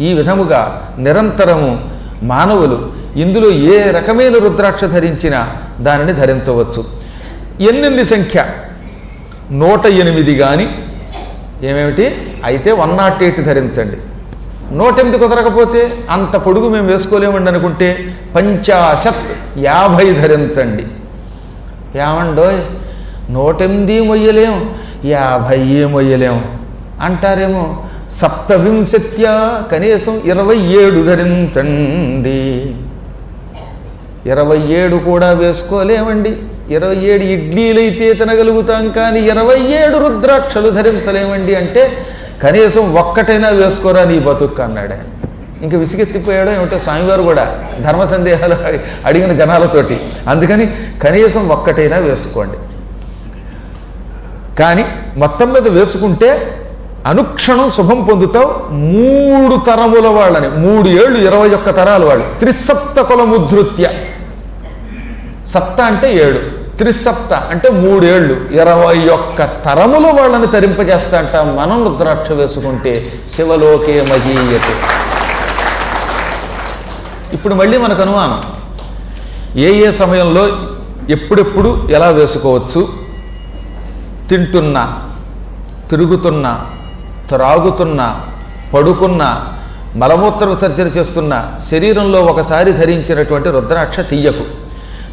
ఈ విధముగా నిరంతరము మానవులు ఇందులో ఏ రకమైన రుద్రాక్ష ధరించినా దానిని ధరించవచ్చు. ఎన్నింది సంఖ్య. నూట ఎనిమిది కానీ ఏమేమిటి? అయితే వన్ నాట్ ఎయిట్ ధరించండి. నూట ఎనిమిది కుదరకపోతే అంత పొడుగు మేము వేసుకోలేమండి అనుకుంటే పంచాశత్ యాభై ధరించండి. ఏమండోయ్? నూటెనిమిది మొయ్యలేం? యాభై మొయ్యలేం? అంటారేమో సప్తవింశత్య కనీసం ఇరవై ఏడు ధరించండి. ఇరవై ఏడు కూడా వేసుకోలేమండి. ఇరవై ఏడు ఇడ్లీలు అయితే తినగలుగుతాం కానీ ఇరవై ఏడు రుద్రాక్షలు ధరించలేమండి అంటే కనీసం ఒక్కటైనా వేసుకోరా నీ బతుక్కు అన్నాడు ఆయన. ఇంకా విసిగెత్తిపోయాడో ఏమిటో స్వామివారు కూడా ధర్మ సందేహాలు అడిగిన జనాలతోటి. అందుకని కనీసం ఒక్కటైనా వేసుకోండి. కానీ మొత్తం మీద వేసుకుంటే అనుక్షణం శుభం పొందుతావు. మూడు తరముల వాళ్ళని మూడు ఏళ్ళు ఇరవై ఒక్క తరాల వాళ్ళు. త్రిసప్త కులముధృత్య సప్త అంటే ఏడు. త్రిసప్త అంటే మూడేళ్ళు ఇరవై ఒక్క తరముల వాళ్ళని తరింపజేస్తాంట మనం రుద్రాక్ష వేసుకుంటే శివలోకే మహీయతే. ఇప్పుడు మళ్ళీ మనకు అనుమానం. ఏ ఏ సమయంలో ఎప్పుడెప్పుడు ఎలా వేసుకోవచ్చు? తింటున్నా తిరుగుతున్నా త్రాగుతున్నా పడుకున్నా మలమూత్ర విసర్జన చేస్తున్న శరీరంలో ఒకసారి ధరించినటువంటి రుద్రాక్ష తీయకు.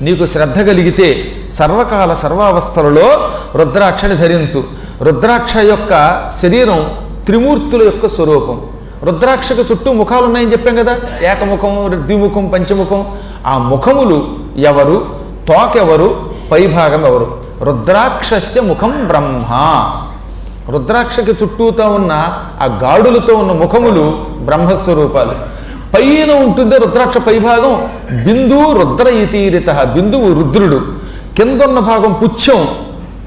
నీకు శ్రద్ధ కలిగితే సర్వకాల సర్వావస్థలలో రుద్రాక్షని ధరించు. రుద్రాక్ష యొక్క శరీరం త్రిమూర్తుల యొక్క స్వరూపం. రుద్రాక్షకు చుట్టూ ముఖాలు ఉన్నాయని చెప్పాం కదా? ఏకముఖం ద్విముఖం పంచముఖం. ఆ ముఖములు ఎవరు? తోకెవరు? పైభాగం ఎవరు? రుద్రాక్షస్య ముఖం బ్రహ్మ. రుద్రాక్షకి చుట్టూతో ఉన్న ఆ గాడులతో ఉన్న ముఖములు బ్రహ్మస్వరూపాలు. పైన ఉంటుంది రుద్రాక్ష పైభాగం. బిందు రుద్ర ఇతీరిత బిందువు రుద్రుడు. కింద ఉన్న భాగం పుచ్చం.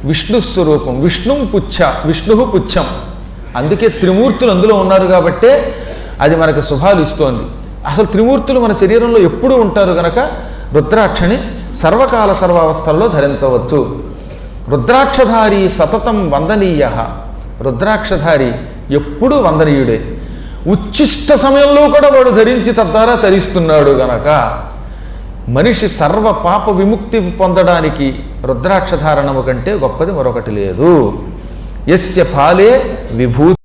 విష్ణు స్వరూపం. విష్ణు పుచ్చ. విష్ణు పుచ్చం. అందుకే త్రిమూర్తులు అందులో ఉన్నారు కాబట్టే అది మనకు శుభాలు ఇస్తోంది. అసలు త్రిమూర్తులు మన శరీరంలో ఎప్పుడూ ఉంటారు గనక రుద్రాక్షని సర్వకాల సర్వావస్థల్లో ధరించవచ్చు. రుద్రాక్షధారి సతతం వందనీయ. రుద్రాక్షధారి ఎప్పుడూ వందనీయుడే. ఉచ్ఛిష్ట సమయంలో కూడా వాడు ధరించి తద్వారా ధరిస్తున్నాడు గనక. మనిషి సర్వ పాప విముక్తి పొందడానికి రుద్రాక్ష ధారణము కంటే గొప్పది మరొకటి లేదు. ఎస్య ఫాలే విభూతి